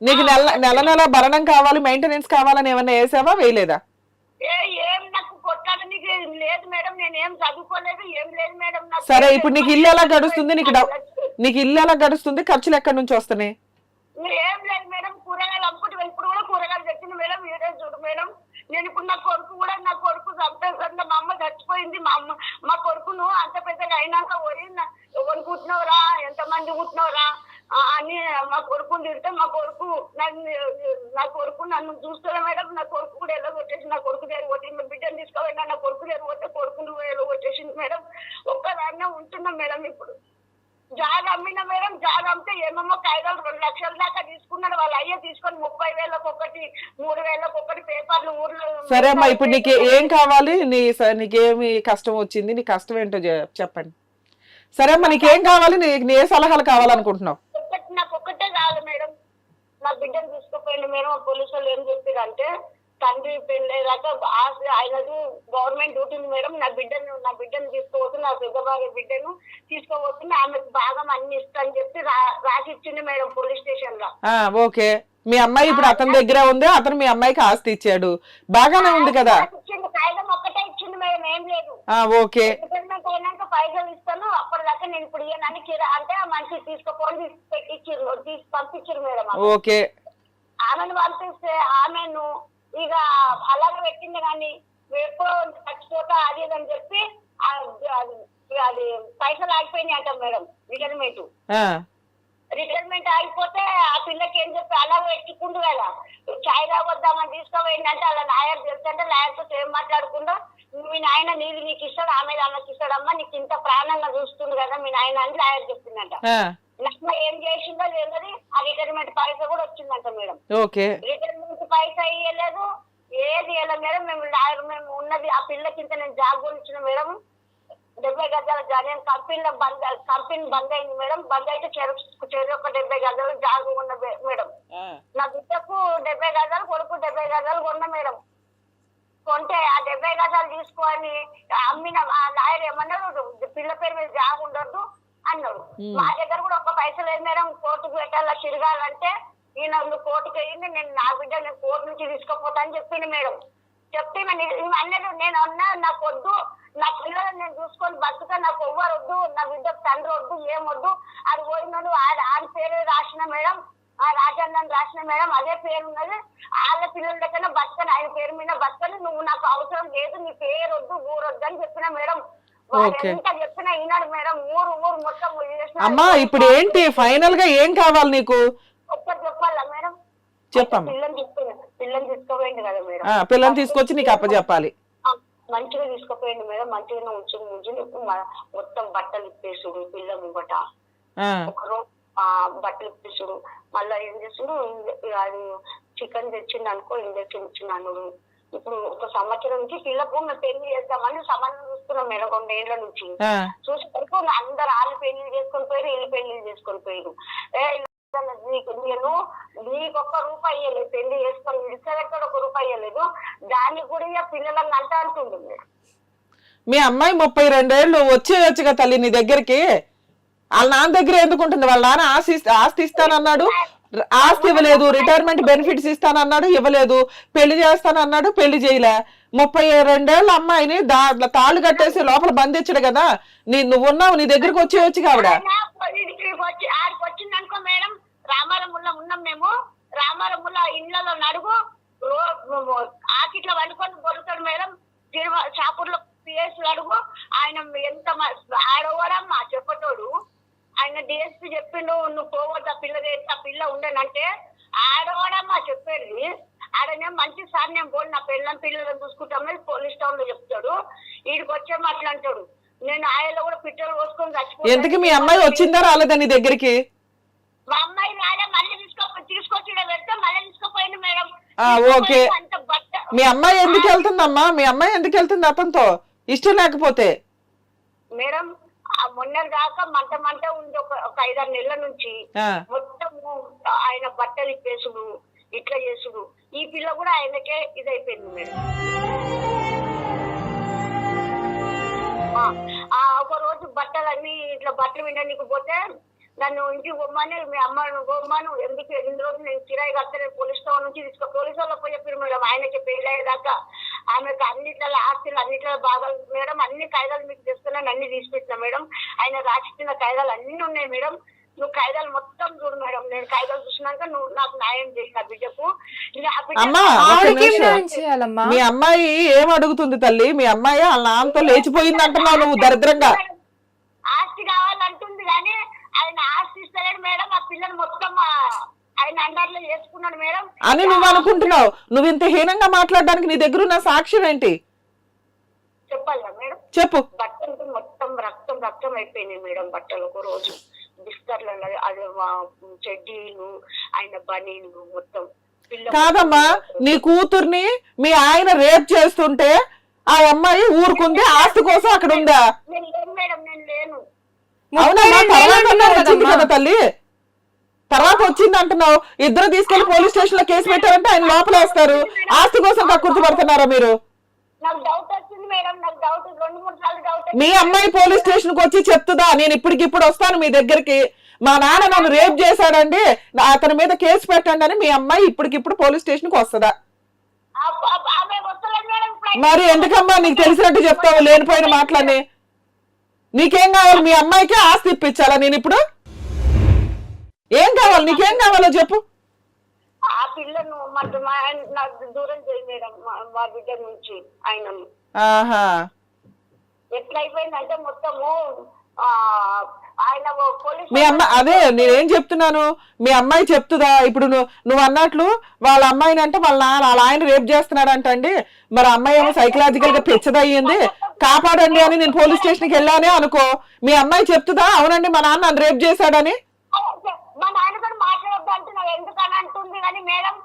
నీకు నెల నెల నెల భరణం కావాలి మెయింటెనెన్స్ కావాలని ఏమన్నా వేసావా? వేయలేదా? ఏ ఏం నాకు కొట్టాడానికి లేదు మేడం నేను ఏం చదువుకోలేదు ఏం లేదు మేడం నాకు సరే ఇప్పుడు నీకు ఇల్లు ఎలా గడుస్తుంది? నీకు నీకు ఇల్లు ఎలా గడుస్తుంది? ఖర్చులు ఎక్కడి నుంచి వస్తున్నాయి? ఏం లేదు మేడం కూరగాయలు అమ్ముకుంటే ఇప్పుడు కూడా కూరగాయలు తెచ్చింది మేడం చూడు మేడం. నేను ఇప్పుడు నా కొడుకు కూడా నా కొడుకు చంపేసరికి మా అమ్మ చచ్చిపోయింది. మా అమ్మ మా కొడుకును అంత పెద్దగా అయినాక పోయి నా- ఎవరు పుట్టినవరా ఎంతమంది పుట్టినవరా ఆ, అని మా కొడుకుని తిడితే మా కొడుకు నన్ను నా కొడుకు నన్ను చూస్తారా మేడం నా కొడుకు కూడా ఎలా కొట్టేసి నా కొడుకు దగ్గర కొట్టి మా బిడ్డను తీసుకోపోయినా నా కొడుకు దగ్గర కొట్టే కొడుకును ఎలా కొట్టేసింది మేడం. ఒక్కదాన్నే ఉంటున్నాం మేడం ఇప్పుడు. జాగ అమ్మిన మేడం జాగ అమ్మితే ఏమేమో కాగితాలు రెండు లక్షల దాకా తీసుకున్నాడు. వాళ్ళ అయ్య తీసుకొని ముప్పై వేలకు ఒకటి మూడు వేలకు ఒకటి పేపర్లు ఊర్లో సరే అమ్మా ఇప్పుడు నీకు ఏం కావాలి? నీ నీకేమి కష్టం వచ్చింది? నీ కష్టం ఏంటో చెప్పండి. సరే అమ్మా నీకేం కావాలి? నీ నీ ఏ సలహాలు కావాలనుకుంటున్నావు? ఒక్కటే కాదు మేడం. నా బిడ్డను తీసుకుపోయింది మేడం పోలీసు వాళ్ళు ఏం చెప్పారంటే తండ్రి పెళ్ళేదాకా ఆయనది గవర్నమెంట్ డ్యూటీ ఉంది మేడం. నా బిడ్డను నా బిడ్డను తీసుకోవచ్చు నా పెద్ద భార్య బిడ్డను తీసుకోవచ్చు ఆమెకు భాగం అన్ని ఇస్తా అని చెప్పి రా- రాసి ఇచ్చింది మేడం పోలీస్ స్టేషన్లో. ఓకే. మీ అమ్మాయి ఇప్పుడు అతని దగ్గర ఉంది అతను మీ అమ్మాయికి ఆస్తి ఇచ్చాడు. బాగానే ఉంది కదా? కాగితం ఒక్కటే ఇచ్చింది మేడం ఏం లేదు. ఓకే. అయినాక పైసలు ఇస్తాను అప్పటిదాకా నేను ఇప్పుడు ఇయ్యనని కిరా అంటే ఆ మనిషి తీసుకుపోయి తీసి పెట్టించారు తీసి పంపించారు మేడం. ఓకే. ఆమెను పంపిస్తే ఆమెను ఇక అలాగే పెట్టింది కానీ ఎప్పుడో చచ్చిపోతా అది అని చెప్పి అది పైసలు ఆగిపోయినాయి అంట మేడం రిటైర్మెంట్. రిటైర్మెంట్ ఆగిపోతే ఆ పిల్లకి ఏం చెప్పి అలా పెట్టుకుండు కదా. చాయ్ తాగొద్దామని తీసుకోపోయిందంటే అలా లాయర్ తెలుసంటే లాయర్తో ఏం మాట్లాడకుండా మీ నాయన నీళ్ళు నీకు ఇస్తాడు ఆమె ఆమెకి ఇస్తాడమ్మా నీకు ఇంత ప్రాణంగా చూస్తుంది కదా మీ నాయన అని లాయర్ చెప్పిందంట. ఆ, నమ్మ ఏం చేసిందో లేదని ఆ రిటైర్మెంట్ పైసా కూడా వచ్చిందంట మేడం. ఓకే. రిటైర్మెంట్ పైసా ఇయ్యలేదు ఏది ఇవ్వలేదు మేడం మేము లాయర్ మేము ఉన్నది ఆ పిల్లకి ఇంత నేను జాబ్ గురించిన మేడం. డెబ్బై గజాల నేను కంపెనీలో బంద్ కంపెనీ బంద్ అయింది మేడం బంద్ అయితే చెరుకు చెరు ఒక డెబ్బై గజాలు జాగు ఉన్న మేడం. నా బిడ్డకు డెబ్బై గజాలు కొడుకు డెబ్బై గజాలు కొన్న మేడం. కొంటే ఆ డెబ్బై గజాలు తీసుకొని అమ్మిన ఆ లాయర్ ఏమన్నాడు పిల్ల పేరు మీద జాగు ఉండొద్దు అన్నాడు. మా దగ్గర కూడా ఒక్క పైసలు లేదు మేడం కోర్టుకు పెట్టాలా తిరగాలంటే ఈయన కోర్టుకు అయ్యింది నేను నా బిడ్డ నేను కోర్టు నుంచి తీసుకుపోతా అని చెప్పింది మేడం. చెప్తే అన్నది నేను అన్నా నాకు వద్దు నా పిల్లలను నేను చూసుకొని బతుక నాకు ఎవ్వరు వద్దు నా బిడ్డ తండ్రి వద్దు ఏం వద్దు అది పోయినాడు ఆ- ఆయన పేరు రాసిన మేడం. ఆ రాజాన్నని రాసిన మేడం అదే పేరు ఉన్నది వాళ్ళ పిల్లల దగ్గర బతకని ఆయన పేరు మీద బతకని. నువ్వు నాకు అవసరం లేదు నీ పేరు వద్దు ఊరు వద్దు అని చెప్పిన మేడం. అమ్మా ఇప్పుడు ఏంటి? ఫైనల్గా ఏం కావాలి నీకు? ఒక్కటి చెప్పాలా మేడం? చెప్పమ్మా. పిల్లని తీసుకొచ్చి నీకు అప్పచెప్పాలి. మంచిగా తీసుకుపోయింది మేడం. మంచిగా ఉంచి ఉంచి నీకు మ- మొత్తం బట్టలు ఇప్పేసుడు పిల్ల ముంగట ఆ, ఒక రోజు ఆ, బట్టలు ఇప్పేసుడు మళ్ళా ఏం చేస్తుడు అది చికెన్ తెచ్చింది అనుకో ఇంజక్షన్ ఇచ్చినాను ఇప్పుడు ఒక సంవత్సరం నుంచి పిల్లకు మేము పెళ్ళి చేద్దామని సంబంధం చూస్తున్నాం మేడం రెండేళ్ళ నుంచి. ఆ, చూసేసరికి అందరు వాళ్ళు పెళ్ళి చేసుకొని పోయారు వీళ్ళు పెళ్ళి చేసుకొని పోయారు నీకు నేను నీకు ఒక్క రూపాయి ఇవ్వలేదు పెళ్ళి చేసుకొని విడిచేదక్కడ ఒక రూపాయి ఇవ్వలేదు దానికి కూడా ఇక పిల్లలను అంట అంటుంది మీ అమ్మాయి ముప్పై రెండేళ్ళు వచ్చేయచ్చుగా తల్లి నీ దగ్గరికి. వాళ్ళ నాన్న దగ్గర ఎందుకు ఉంటుంది? వాళ్ళ నాన్న ఆస్తి ఆస్తి ఇస్తానన్నాడు ఆస్తి ఇవ్వలేదు. రిటైర్మెంట్ బెనిఫిట్స్ ఇస్తానన్నాడు ఇవ్వలేదు. పెళ్ళి చేస్తానన్నాడు పెళ్ళి చేయలే. ముప్పై రెండేళ్ళ అమ్మాయిని దా తాళ్ళు కట్టేసి లోపల బంధించడు కదా. నీ నువ్వు ఉన్నావు నీ దగ్గరికి వచ్చేయచ్చు కావిడ వచ్చి కావిడ ఉన్నాం మేము. నడుగు. ఆకిట్లో వండుకొని బొరుతాడు మేడం తిరుమ- షాపూర్లో పిఎస్ అడుగు ఆయన ఎంత మ- ఆడవరమ్మా చెప్పటోడు ఆయన డిఎస్పీ చెప్పిండు నువ్వు పోవద్దు ఆ పిల్ల చేసి ఆ పిల్ల ఉండనంటే ఆడవాడమ్మా చెప్పేది ఆడనే మంచి సార్ నేను పిల్లని పిల్లలను చూసుకుంటామని పోలీస్ టౌన్లో చెప్తాడు వీడికి వచ్చే మాట్లాంటాడు నేను ఆయనలో కూడా పిట్టలు పోసుకొని. ఎందుకు మీ అమ్మాయి వచ్చిందా రాలేదా నీ దగ్గరికి? మా అమ్మాయి రాలే మళ్ళీ తీసుకో తీసుకొచ్చి పెడితే మళ్ళీ తీసుకుపోయింది మేడం. ఓకే. మీ అమ్మాయి ఎందుకు వెళ్తుందమ్మా? మీ అమ్మాయి ఎందుకు వెళ్తుంది అతనితో? ఇష్టం లేకపోతే. మేడం మొన్న దాకా మంట మంట ఉంది ఒక ఐదారు నెలల నుంచి ఆ, మొత్తము ఆయన బట్టలు ఇప్పేసుడు. ఇట్లా చేసుడు. ఈ పిల్ల కూడా ఆయనకే ఇదైపోయింది మేడం. ఆ, ఒక రోజు బట్టలన్నీ ఇట్లా బట్టలు వినడానికి పోతే నన్ను ఇంటికి పొమ్మని మీ అమ్మ పొమ్మను ఎందుకు ఎన్ని రోజులు నేను కిరాయి కడతాను పోలీస్ స్టేషన్ నుంచి తీసుకో పోలీసు వాళ్ళకి పోయి చెప్పారు మేడం ఆయనకి పెళ్ళి అయ్యేదాకా. ఆమెకు అన్నిట్ల ఆస్తులు అన్నిట్ల బాధలు మేడం అన్ని కాయిదాలు మీకు తెస్తున్నాను అన్ని తీసి మేడం. ఆయన రాసిచ్చిన కాయిదాలు అన్ని ఉన్నాయి మేడం. నువ్వు కాయిదాలు మొత్తం చూడు మేడం నేను కాయిదాలు చూసినాక నువ్వు నాకు న్యాయం చేసిన బిడ్డకు. ఇంకా ఆ బిడ్డ- అమ్మా ఒక ఆవిడకి ఏం నిమిషం. న్యాయం చేయాలమ్మా. మీ అమ్మాయి ఏం అడుగుతుంది తల్లి? మీ అమ్మాయి వాళ్ళ నాన్నతో లేచిపోయింది అంటున్నావు నువ్వు దరిద్రంగా. ఆస్తి కావాలంటుంది కానీ ఆయన ఆస్తి ఇస్తలేడు మేడం ఆ పిల్లలు మొత్తం ఆ, ఆయన అండర్లో చేసుకున్నాడు మేడం. అని నువ్వు అనుకుంటున్నావు. నువ్వు ఇంత హీనంగా మాట్లాడడానికి నీ దగ్గర ఉన్న సాక్ష్యం ఏంటి? చెప్పాలా మేడం? చెప్పు. బట్టలు మొత్తం రక్తం రక్తం అయిపోయినాయి మేడం బట్టలు ఒక రోజు. బిస్కర్లు అది మా చెడ్డీలు ఆయన బనీలు మొత్తం. కాదమ్మా నీ కూతుర్ని మీ ఆయన రేప్ చేస్తుంటే ఆ అమ్మాయి ఊరుకుంది ఆస్తి కోసం అక్కడ ఉందా? అవునమ్మా. కదా తల్లి? తర్వాత వచ్చింది అంటున్నావు. ఇద్దరు తీసుకెళ్ళి పోలీస్ స్టేషన్లో కేసు పెట్టారంటే ఆయన లోపలేస్తారు. ఆస్తి కోసం కక్కుర్తి పడుతున్నారా మీరు? నాకు డౌట్ వచ్చింది మేడం నాకు డౌట్ రెండు మూడు సార్లు డౌట్ మీ అమ్మాయి పోలీస్ స్టేషన్కు వచ్చి చెప్తుందా? నేను ఇప్పటికిప్పుడు వస్తాను మీ దగ్గరికి. మా నాన్న నన్ను రేప్ చేశాడండి. నా- అతని మీద కేసు పెట్టండి అని మీ అమ్మాయి ఇప్పటికిప్పుడు పోలీస్ స్టేషన్కు వస్తుందా మరి ఎందుకమ్మా నీకు తెలిసినట్టు చెప్తావు? లేనిపోయిన మాటలని నీకేం కావాలి? మీ అమ్మాయికి ఆస్తి ఇప్పించాలా నేను ఇప్పుడు? ఏం కావాలి? నీకేం కావాలో చెప్పు. ఆ పిల్లను మా ఆయన నాకు దూరం చేయి మేడం మా- బిడ్డ నుంచి ఆయనను ఆహా. ఎట్లా అయిపోయిందంటే మొత్తము ఆ ఆయన ఓ పోలీస్ మీ అమ్మ అదే నేనేం చెప్తున్నాను? మీ అమ్మాయి చెప్తుందా? ఇప్పుడు నువ్వు నువ్వు అన్నట్లు వాళ్ళ అమ్మాయిని అంటే వాళ్ళ నాన్న వాళ్ళ ఆయన రేప్ చేస్తున్నాడంట అండి మరి అమ్మాయి ఏమో సైకలాజికల్గా పిచ్చదయ్యింది. కాపాడండి అని నేను పోలీస్ స్టేషన్కి వెళ్ళానే అనుకో. మీ అమ్మాయి చెప్తుందా? అవునండి మా నాన్న నన్ను రేప్ చేశాడని. మా నాన్న కూడా ఎందుకని అంటుంది కానీ మేడం